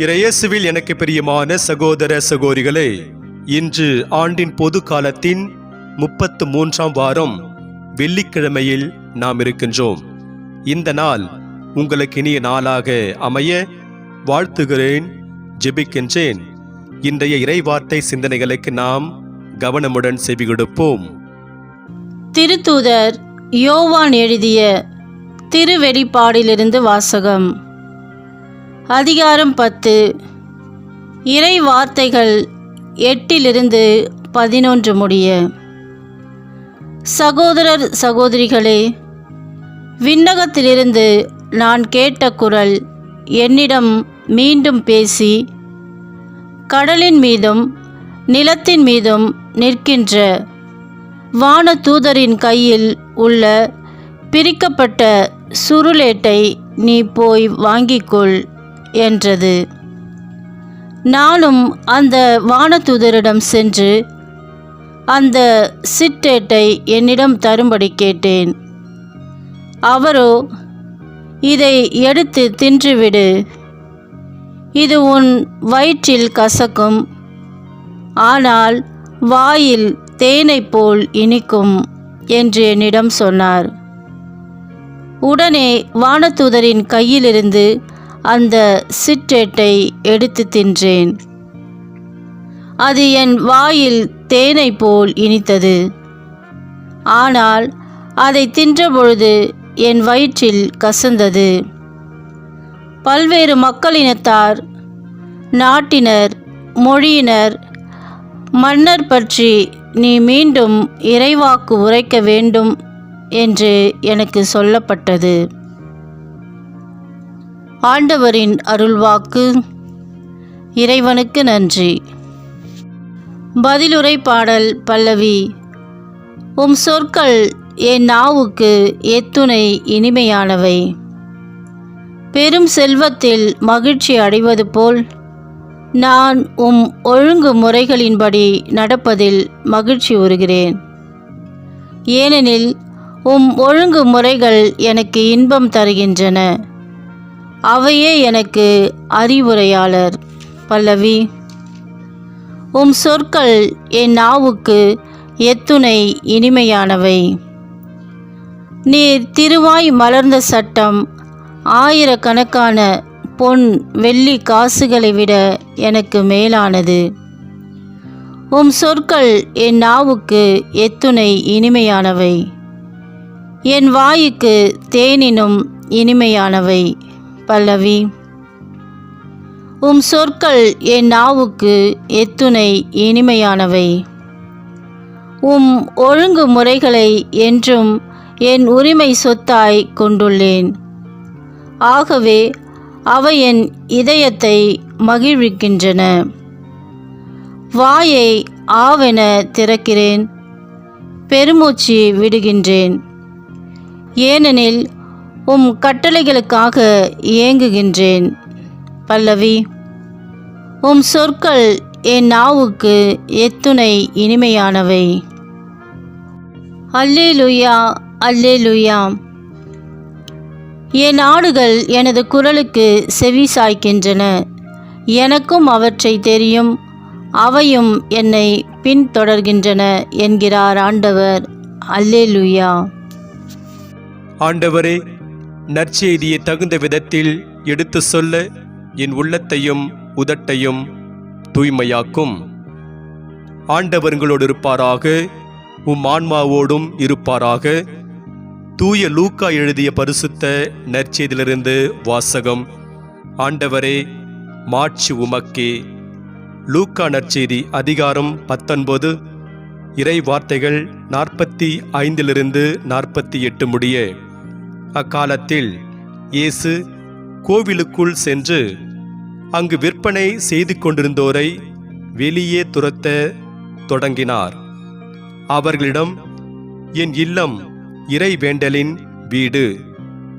இறையேசுவில் எனக்கு பிரியமான சகோதர சகோதரிகளே இன்று ஆண்டின் பொது காலத்தின் முப்பத்து மூன்றாம் வாரம் வெள்ளிக்கிழமையில் நாம் இருக்கின்றோம். இந்த நாள் உங்களுக்கு இனிய நாளாக அமைய வாழ்த்துகிறேன் ஜெபிக்கின்றேன். இன்றைய இறைவார்த்தை சிந்தனைகளுக்கு நாம் கவனமுடன் செவி கொடுப்போம் திருத்தூதர் யோவான் எழுதிய திருவெளிப்பாடிலிருந்து வாசகம். அதிகாரம் பத்து. இறை வார்த்தைகள் எட்டிலிருந்து பதினொன்று முடிய. சகோதரர் சகோதரிகளே விண்ணகத்திலிருந்து நான் கேட்ட குரல் என்னிடம் மீண்டும் பேசி கடலின் மீதும் நிலத்தின் மீதும் நிற்கின்ற வானதூதரின் கையில் உள்ள பிரிக்கப்பட்ட சுருளேட்டை நீ போய் வாங்கிக்கொள். என்றது. நானும் அந்த வானதூதரிடம் சென்று அந்த சிட்டேட்டை என்னிடம் தரும்படி கேட்டேன். அவரோ இதை எடுத்து தின்றுவிடு. இது உன் வயிற்றில் கசக்கும். ஆனால் வாயில் தேனைப் போல் இனிக்கும் என்று என்னிடம் சொன்னார். உடனே வானதூதரின் கையிலிருந்து அந்த சிற்றேட்டை எடுத்து தின்றேன். அது என் வாயில் தேனைப் போல் இனித்தது. ஆனால் அதை தின்றபொழுது என் வயிற்றில் கசந்தது. பல்வேறு மக்களினத்தார் நாட்டினர் மொழியினர் மன்னர் பற்றி நீ மீண்டும் இறைவாக்கு உரைக்க வேண்டும் என்று எனக்கு சொல்லப்பட்டது. ஆண்டவரின் அருள்வாக்கு. இறைவனுக்கு நன்றி. பதிலுரை பாடல் பல்லவி. உம் சொற்கள் என் நாவுக்கு எத்துணை இனிமையானவை. பெரும் செல்வத்தில் மகிழ்ச்சி அடைவது போல் நான் உம் ஒழுங்கு முறைகளின்படி நடப்பதில் மகிழ்ச்சி உறுகிறேன். ஏனெனில் உம் ஒழுங்கு முறைகள் எனக்கு இன்பம் தருகின்றன. அவையே எனக்கு அறிவுரையாளர். பல்லவி உம் சொற்கள் என் நாவுக்கு எத்துணை இனிமையானவை. நீர் திருவாய் மலர்ந்த சட்டம் ஆயிரக்கணக்கான பொன் வெள்ளி காசுகளை விட எனக்கு மேலானது. உம் சொற்கள் என் நாவுக்கு எத்துணை இனிமையானவை. என் வாயுக்கு தேனினும் இனிமையானவை. பல்லவி. உம் சொற்கள் என் நாவுக்கு எத்துணை இனிமையானவை. உம் ஒழுங்கு முறைகளை என்றும் என் உரிமை சொத்தாய் கொண்டுள்ளேன். ஆகவே அவை என் இதயத்தை மகிழ்விக்கின்றன. வாயை ஆவென திறக்கிறேன். பெருமூச்சு விடுகின்றேன். ஏனெனில் உம் கட்டளைகளுக்காக ஏங்குகின்றேன் பல்லவி உம் சொற்கள் என் நாவுக்கு எத்துணை இனிமையானவை. அல்லே லுயா அல்லே லுயா என் ஆடுகள் எனது குரலுக்கு செவி சாய்க்கின்றன. எனக்கும் அவற்றை தெரியும். அவையும் என்னை பின்தொடர்கின்றன என்கிறார் ஆண்டவர். அல்லே லுயா ஆண்டவரே நற்செய்தியை தகுந்த விதத்தில் எடுத்து சொல்ல என் உள்ளத்தையும் உதட்டையும் தூய்மையாக்கும். ஆண்டவர்களோடு இருப்பாராக உம் ஆன்மாவோடும் இருப்பாராக. தூய லூக்கா எழுதிய பரிசுத்த நற்செய்தியிலிருந்து வாசகம். ஆண்டவரே மாட்சி உமக்கே. லூக்கா நற்செய்தி அதிகாரம் பத்தொன்பது இறை வார்த்தைகள் நாற்பத்தி ஐந்திலிருந்து நாற்பத்தி எட்டு முடிய. அக்காலத்தில் இயேசு கோவிலுக்குள் சென்று அங்கு விற்பனை செய்து கொண்டிருந்தோரை வெளியே துரத்த தொடங்கினார். அவர்களிடம் என் இல்லம் இறை வேண்டலின் வீடு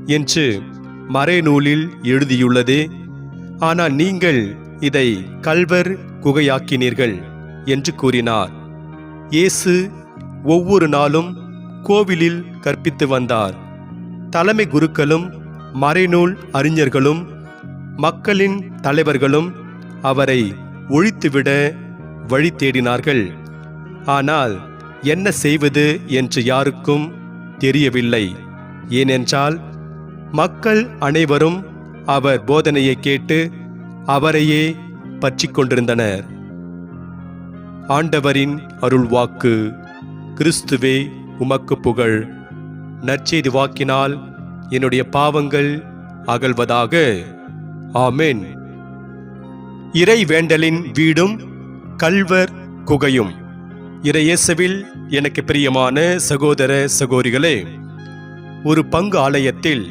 என்று மறைநூலில் எழுதியுள்ளது. ஆனால் நீங்கள் இதை கல்வர் குகையாக்கினீர்கள் என்று கூறினார். இயேசு ஒவ்வொரு நாளும் கோவிலில் கற்பித்து வந்தார். தலைமை குருக்களும் மறைநூல் அறிஞர்களும் மக்களின் தலைவர்களும் அவரை ஒழித்துவிட வழி தேடினார்கள். ஆனால் என்ன செய்வது என்று யாருக்கும் தெரியவில்லை. ஏனென்றால் மக்கள் அனைவரும் அவர் போதனையை கேட்டு அவரையே பற்றி கொண்டிருந்தனர். ஆண்டவரின் அருள்வாக்கு கிறிஸ்துவே உமக்கு புகழ். நற்செய்தி வாக்கினால் என்னுடைய பாவங்கள் அகழ்வதாக ஆமேன். இறை வேண்டலின் வீடும் கல்வர் குகையும். இறையேசவில் எனக்கு பிரியமான சகோதர சகோதரிகளே ஒரு பங்கு ஆலயத்தில்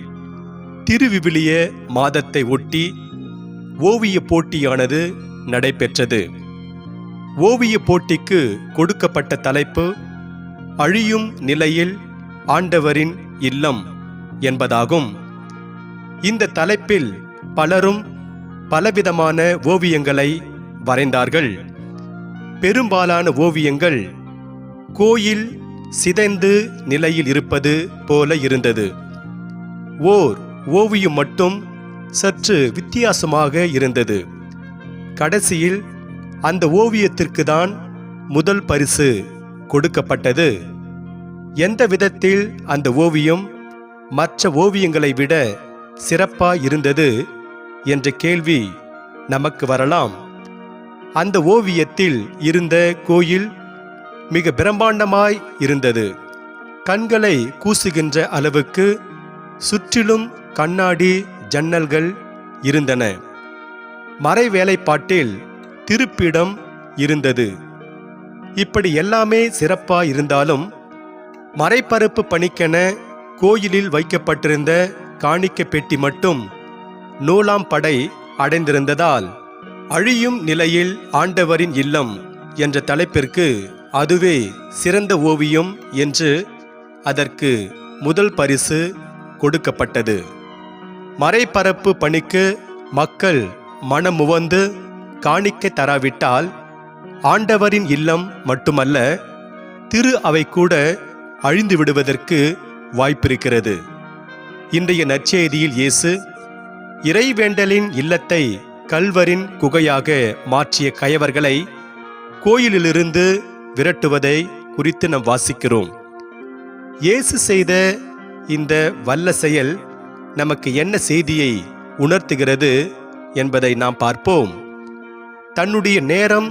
திருவிவிலிய மாதத்தை ஒட்டி ஓவிய போட்டியானது நடைபெற்றது. ஓவிய போட்டிக்கு கொடுக்கப்பட்ட தலைப்பு அழியும் நிலையில் ஆண்டவரின் இல்லம் என்பதாகும். இந்த தலைப்பில் பலரும் பலவிதமான ஓவியங்களை வரைந்தார்கள். பெரும்பாலான ஓவியங்கள் கோயில் சிதைந்து நிலையில் இருப்பது போல இருந்தது. ஓர் ஓவியம் மட்டும் சற்று வித்தியாசமாக இருந்தது. கடைசியில் அந்த ஓவியத்திற்கு தான் முதல் பரிசு கொடுக்கப்பட்டது. எந்த விதத்தில் அந்த ஓவியம் மற்ற ஓவியங்களை விட சிறப்பாக இருந்தது என்ற கேள்வி நமக்கு வரலாம். அந்த ஓவியத்தில் இருந்த கோயில் மிக பிரம்மாண்டமாய் இருந்தது. கண்களை கூசுகின்ற அளவுக்கு சுற்றிலும் கண்ணாடி ஜன்னல்கள் இருந்தன. மறை வேலைப்பாட்டில் திருப்பிடம் இருந்தது. இப்படி எல்லாமே சிறப்பாக இருந்தாலும் மறைப்பரப்பு பணிக்கென கோயிலில் வைக்கப்பட்டிருந்த காணிக்க பெட்டி மட்டும் நூலாம் படை அடைந்திருந்ததால் அழியும் நிலையில் ஆண்டவரின் இல்லம் என்ற தலைப்பிற்கு அதுவே சிறந்த ஓவியம் என்று அதற்கு முதல் பரிசு கொடுக்கப்பட்டது. மறைப்பரப்பு பணிக்கு மக்கள் மனமுவந்து காணிக்க தராவிட்டால் ஆண்டவரின் இல்லம் மட்டுமல்ல திரு அவை கூட அழிந்து விடுவதற்கு வாய்ப்பிருக்கிறது. இன்றைய நற்செய்தியில் இயேசு இறைவேண்டலின் இல்லத்தை கல்வரின் குகையாக மாற்றிய கயவர்களை கோயிலிலிருந்து விரட்டுவதை குறித்து நாம் வாசிக்கிறோம். இயேசு செய்த இந்த வல்ல செயல் நமக்கு என்ன செய்தியை உணர்த்துகிறது என்பதை நாம் பார்ப்போம். தன்னுடைய நேரம்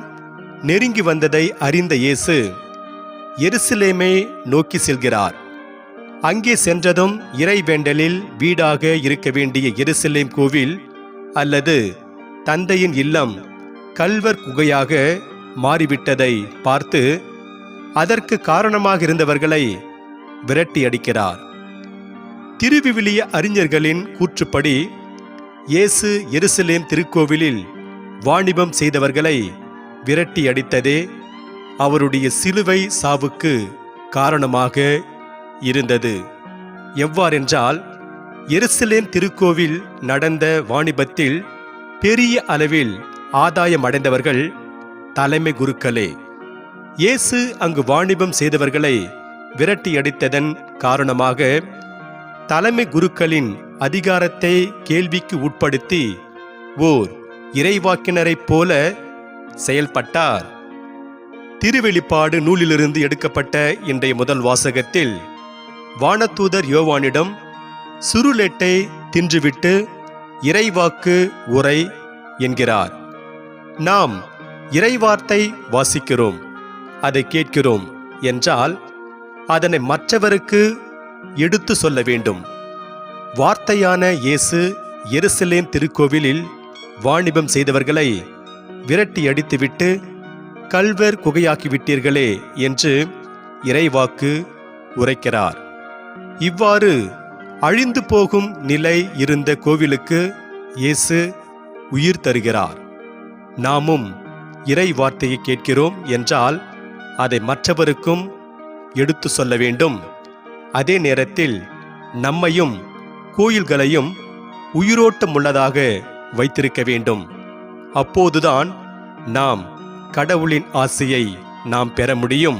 நெருங்கி வந்ததை அறிந்த இயேசு எருசலேமை நோக்கி செல்கிறார். அங்கே சென்றதும் இறைவேண்டலில் வீடாக இருக்க வேண்டிய எருசலேம் கோவில் அல்லது தந்தையின் இல்லம் கல்வர் குகையாக மாறிவிட்டதை பார்த்து அதற்கு காரணமாக இருந்தவர்களை விரட்டி அடிக்கிறார். திருவிவிலிய அறிஞர்களின் கூற்றுப்படி இயேசு எருசலேம் திருக்கோவிலில் வாணிபம் செய்தவர்களை விரட்டி அடித்ததே அவருடைய சிலுவை சாவுக்கு காரணமாக இருந்தது. எவ்வாறென்றால் எருசலேம் திருக்கோவில் நடந்த வாணிபத்தில் பெரிய அளவில் ஆதாயம் அடைந்தவர்கள் தலைமை குருக்களே. இயேசு அங்கு வாணிபம் செய்தவர்களை விரட்டியடித்ததன் காரணமாக தலைமை குருக்களின் அதிகாரத்தை கேள்விக்கு உட்படுத்தி ஓர் இறைவாக்கினரைப் போல செயல்பட்டார். திருவெளிப்பாடு நூலிலிருந்து எடுக்கப்பட்ட இன்றைய முதல் வாசகத்தில் வானதூதர் யோவானிடம் சுருளெட்டை தின்றுவிட்டு இறைவாக்கு உரை என்கிறார். நாம் இறைவார்த்தை வாசிக்கிறோம் அதை கேட்கிறோம் என்றால் அதனை மற்றவருக்கு எடுத்து சொல்ல வேண்டும். வார்த்தையான இயேசு எருசலேம் திருக்கோவிலில் வாணிபம் செய்தவர்களை விரட்டி அடித்துவிட்டு கல்வர் குகையாக்கிவிட்டீர்களே என்று இறைவாக்கு உரைக்கிறார். இவ்வாறு அழிந்து போகும் நிலை இருந்த கோவிலுக்கு இயேசு உயிர் தருகிறார். நாமும் இறை வார்த்தையை கேட்கிறோம் என்றால் அதை மற்றவருக்கும் எடுத்து சொல்ல வேண்டும். அதே நேரத்தில் நம்மையும் கோயில்களையும் உயிரோட்டமுள்ளதாக வைத்திருக்க வேண்டும். அப்போதுதான் நாம் கடவுளின் ஆசையை நாம் பெற முடியும்.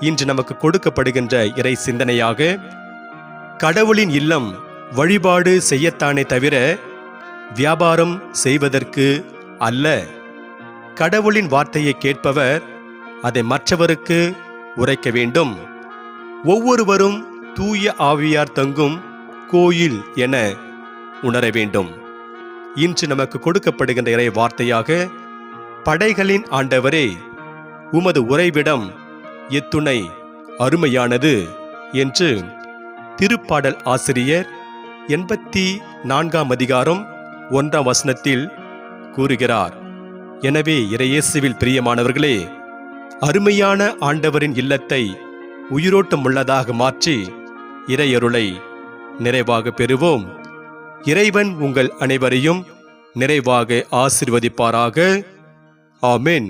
இன்று நமக்கு கொடுக்கப்படுகின்ற இறை சிந்தனையாக கடவுளின் இல்லம் வழிபாடு செய்யத்தானே தவிர வியாபாரம் செய்வதற்கு அல்ல. கடவுளின் வார்த்தையை கேட்பவர் அதை மற்றவருக்கு உரைக்க வேண்டும். ஒவ்வொருவரும் தூய ஆவியார் தங்கும் கோயில் என உணர வேண்டும். இன்று நமக்கு கொடுக்கப்படுகின்ற இறை வார்த்தையாக படைகளின் ஆண்டவரே உமது உறைவிடம் எத்துணை அருமையானது என்று திருப்பாடல் ஆசிரியர் எண்பத்தி நான்காம் அதிகாரம் ஒன்றாம் வசனத்தில் கூறுகிறார். எனவே இறையேசுவில் பிரியமானவர்களே அருமையான ஆண்டவரின் இல்லத்தை உயிரோட்டம் உள்ளதாக மாற்றி இறையருளை நிறைவாக பெறுவோம். இறைவன் உங்கள் அனைவரையும் நிறைவாக ஆசிர்வதிப்பாராக. ஆமேன்.